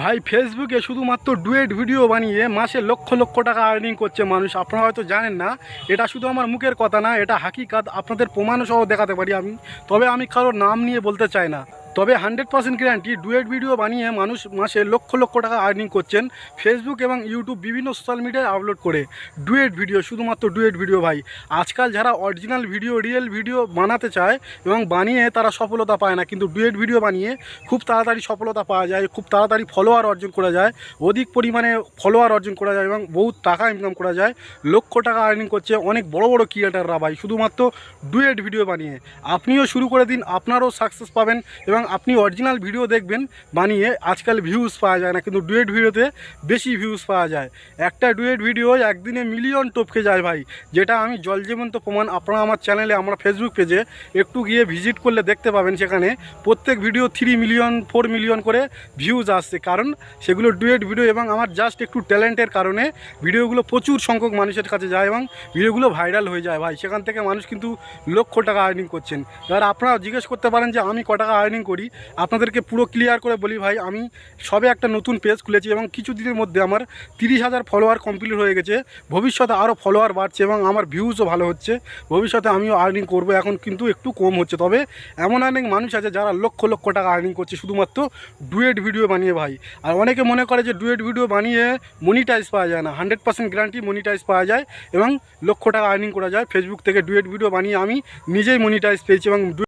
ভাই ফেসবুকে শুধুমাত্র ডুয়েট ভিডিও বানিয়ে মাসে লক্ষ লক্ষ টাকা আর্নিং করছে মানুষ। আপনারা হয়তো জানেন না, এটা শুধু আমার মুখের কথা না, এটা হাকিকাত আপনাদের প্রমাণসহ দেখাতে পারি আমি। তবে আমি কারোর নাম নিয়ে বলতে চাই না। তবে hundred percent guarantee duet video বানিয়ে মানুষ মাসে লক্ষ লক্ষ টাকা আর্নিং করছেন ফেসবুক এবং ইউটিউব বিভিন্ন সোশ্যাল মিডিয়ায় আপলোড করে। ডুয়েট ভিডিও, শুধুমাত্র ডুয়েট ভিডিও ভাই। আজকাল যারা অরিজিনাল ভিডিও রিয়েল ভিডিও বানাতে চায় এবং বানিয়ে তারা সফলতা পায় না। কিন্তু ডুয়েট ভিডিও বানিয়ে খুব তাড়াতাড়ি সফলতা পাওয়া যায়, খুব তাড়াতাড়ি ফলোয়ার অর্জন করা যায়, অধিক পরিমাণে ফলোয়ার অর্জন করা যায় এবং বহুত টাকা ইনকাম করা যায়, লক্ষ টাকা আর্নিং করছে অনেক বড় বড় ক্রিয়েটাররা ভাই। শুধুমাত্র ডুয়েট ভিডিও বানিয়ে। আপনিও শুরু করে দিন, আপনারও সাকসেস পাবেন এবং আপনি অরিজিনাল ভিডিও দেখবেন, বানিয়ে আজকাল ভিউজ পাওয়া যায় না, কিন্তু ডুয়েট ভিডিওতে বেশি ভিউজ পাওয়া যায়। একটা ডুয়েট ভিডিও একদিনে মিলিয়ন টপকে যায় ভাই, যেটা আমি জল জীবন্ত প্রমাণ আপনারা আমার চ্যানেলে আমরা ফেসবুক পেজে একটু গিয়ে ভিজিট করলে দেখতে পাবেন, সেখানে প্রত্যেক video three million four million করে ভিউজ আসছে। কারণ সেগুলো ডুয়েট ভিডিও এবং আমার জাস্ট একটু ট্যালেন্টের কারণে ভিডিওগুলো প্রচুর সংখ্যক মানুষের কাছে যায় এবং ভিডিওগুলো ভাইরাল হয়ে যায় ভাই। সেখান থেকে মানুষ কিন্তু লক্ষ টাকা আর্নিং করছেন। এবার আপনারা জিজ্ঞেস করতে পারেন যে, আমি ক টাকা আর্নিং করি। আপনাদেরকে পুরো ক্লিয়ার করে বলি ভাই, আমি সবে একটা নতুন পেজ খুলেছি এবং কিছু দিনের মধ্যে আমার তিরিশ হাজার ফলোয়ার কমপ্লিট হয়ে গেছে। ভবিষ্যতে আরও ফলোয়ার বাড়ছে এবং আমার ভিউজও ভালো হচ্ছে। ভবিষ্যতে আমিও আর্নিং করব, এখন কিন্তু একটু কম হচ্ছে। তবে এমন অনেক মানুষ আছে যারা লক্ষ লক্ষ টাকা আর্নিং করছে, শুধুমাত্র ডুয়েট ভিডিও বানিয়ে ভাই। আর অনেকে মনে করে যে ডুয়েট ভিডিও বানিয়ে মনিটাইজ পাওয়া যায় না। হান্ড্রেড পার্সেন্ট গ্যারান্টি মনিটাইজ পাওয়া যায় এবং লক্ষ টাকা আর্নিং করা যায়। ফেসবুক থেকে ডুয়েট ভিডিও বানিয়ে আমি নিজেই মনিটাইজ পেয়েছি এবং